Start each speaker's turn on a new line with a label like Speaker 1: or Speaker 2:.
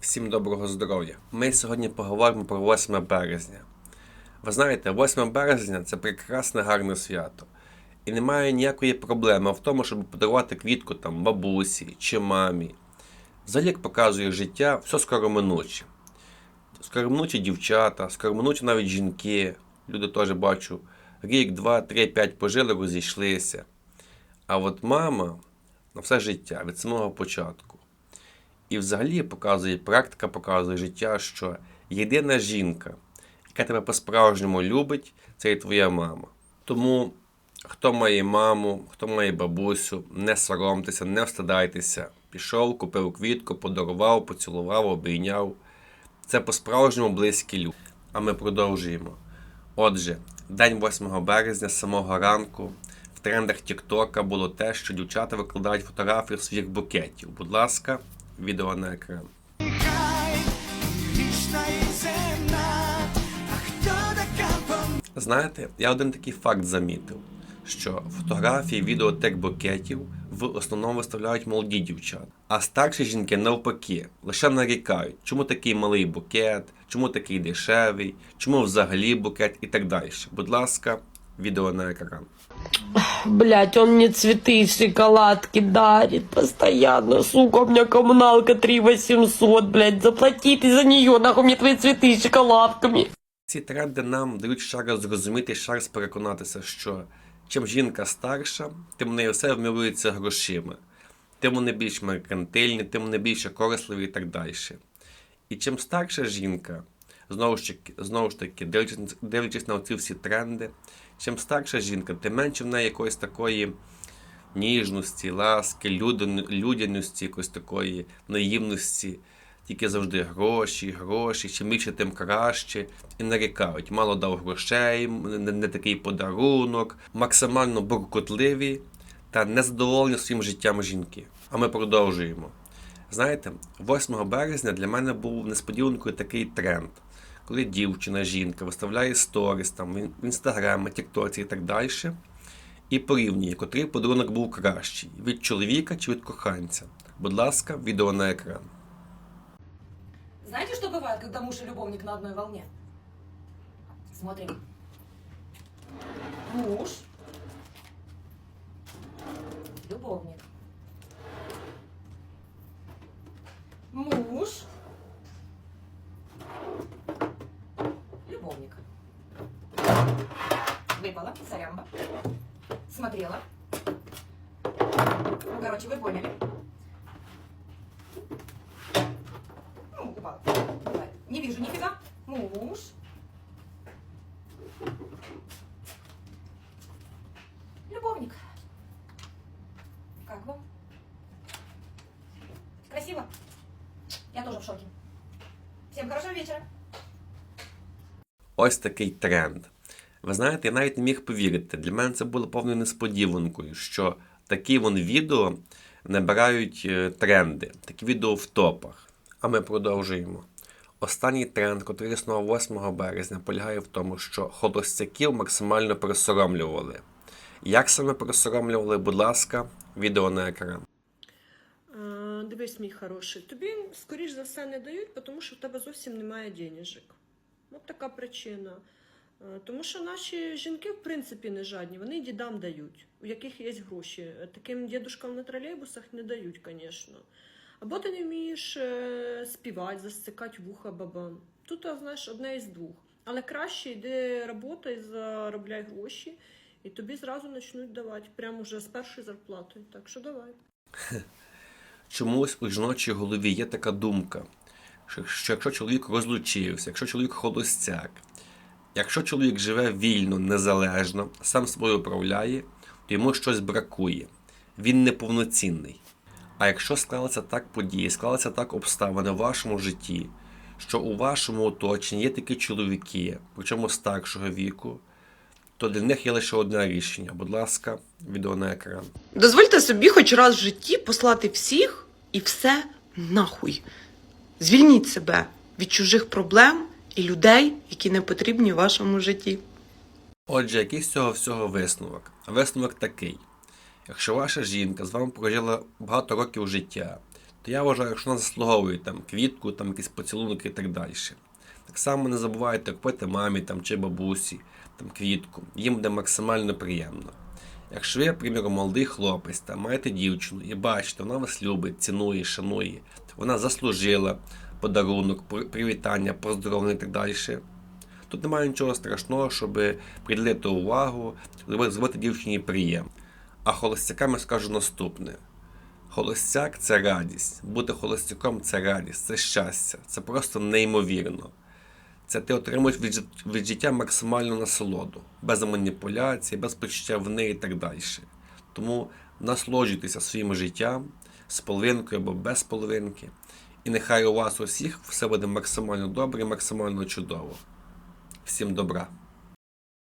Speaker 1: Всім доброго здоров'я! Ми сьогодні поговоримо про 8 березня. Ви знаєте, 8 березня це прекрасне гарне свято. І немає ніякої проблеми в тому, щоб подарувати квітку там бабусі чи мамі. Взагалі, як показує життя, все скороминуче. Скороминучі дівчата, скороминучі навіть жінки. Люди теж бачу, рік, два, три, п'ять пожили, розійшлися. А от мама на все життя від самого початку. І взагалі показує, практика показує життя, що єдина жінка, яка тебе по-справжньому любить, це є твоя мама. Тому хто має маму, хто має бабусю, не соромтеся, не встидайтеся. Пішов, купив квітку, подарував, поцілував, обійняв. Це по-справжньому близькі люди. А ми продовжуємо. Отже, день 8 березня самого ранку в трендах Тіктока було те, що дівчата викладають фотографії своїх букетів. Будь ласка, відео на екран. Знаєте, я один такий факт замітив, що фотографії відео букетів в основному виставляють молоді дівчата, а старші жінки навпаки лише нарікають, чому такий малий букет, чому такий дешевий, чому взагалі букет і так далі. Будь ласка, відео на екран.
Speaker 2: Блять, он мне цветы и шоколадки дарит постоянно. Сука, у меня коммуналка 3 800, блядь. Заплати ты за нее, нахуй мне твои цветы с шоколадками.
Speaker 1: Ці тренди нам дають ще раз зрозуміти, ще раз переконатися, що чим жінка старша, тим в неї все вмілується грошима, тим вони більш меркантильні, тим вони більше корисливі і так далі. І чим старша жінка, знову ж знову ж таки дивлячись, дивлячись на ці всі тренди, чим старша жінка, тим менше в неї якоїсь такої ніжності, ласки, людяності, якоїсь такої наївності. Тільки завжди гроші, гроші, чим більше, тим краще. І нарікають. Мало дав грошей, не, не такий подарунок, максимально буркотливі та незадоволені своїм життям жінки. А ми продовжуємо. Знаєте, 8 березня для мене був несподіванкою такий тренд, коли дівчина, жінка виставляє сторіс там в інстаграмі, тіктоці і так далі, і порівнює, котрий подарунок був кращий від чоловіка чи від коханця. Будь ласка, відео на екран.
Speaker 3: Знаете, что бывает, когда муж и любовник на одной волне? Смотрим. Муж. Любовник. Муж. Выпала, сорямба. Смотрела. Ну, короче, вы поняли. Ну, упала. Бывает. Не вижу нифига. Муж. Любовник. Как вам? Красиво? Я тоже в шоке. Всем хорошего вечера.
Speaker 1: Ось такий тренд. Ви знаєте, я навіть не міг повірити. Для мене це було повною несподіванкою, що такі вон відео набирають е, тренди, такі відео в топах. А ми продовжуємо. Останній тренд, який існував 8 березня, полягає в тому, що холостяків максимально пересоромлювали. Як саме пересоромлювали, будь ласка, відео на екран.
Speaker 4: Дивись, мій хороший, тобі, скоріш за все, не дають, тому що в тебе зовсім немає денежок. От така причина. Е, Тому що наші жінки, в принципі, не жадні, вони дідам дають, у яких є гроші. Е, Таким дідушкам на тролейбусах не дають, звісно. Або ти не вмієш е, співати, засцикати вуха бабам. Тут, знаєш, одне із двох. Але краще йди роботай, заробляй гроші, і тобі зразу почнуть давати, прямо вже з першої зарплати. Так що давай.
Speaker 1: Чомусь у жіночій голові є така думка, що якщо чоловік розлучився, якщо чоловік холостяк, якщо чоловік живе вільно, незалежно, сам собою управляє, то йому щось бракує. Він неповноцінний. А якщо склалися так події, склалися так обставини в вашому житті, що у вашому оточенні є такі чоловіки, причому старшого віку, то для них є лише одне рішення. Будь ласка, відео на екран.
Speaker 5: Дозвольте собі хоч раз в житті послати всіх і все нахуй. Звільніть себе від чужих проблем і людей, які не потрібні в вашому житті.
Speaker 1: Отже, який з цього всього висновок? Висновок такий: якщо ваша жінка з вами прожила багато років життя, то я вважаю, що вона заслуговує там квітку, там якісь поцілунки і так далі. Так само не забувайте купити мамі там, чи бабусі там, квітку. Їм буде максимально приємно. Якщо ви, приміром, молодий хлопець та маєте дівчину і бачите, вона вас любить, цінує, шанує, вона заслужила подарунок, привітання, поздоровлення і так далі. Тут немає нічого страшного, щоб приділити увагу, зробити- дівчині приємно. А холостякам я скажу наступне: холостяк це радість. Бути холостяком це радість, це щастя, це просто неймовірно. Це ти отримуєш від, життя максимальну насолоду, без маніпуляцій, без почуття вини і так далі. Тому насолоджуйтеся своїм життям з половинкою або без половинки. І нехай у вас усіх все буде максимально добре максимально чудово. Всім добра!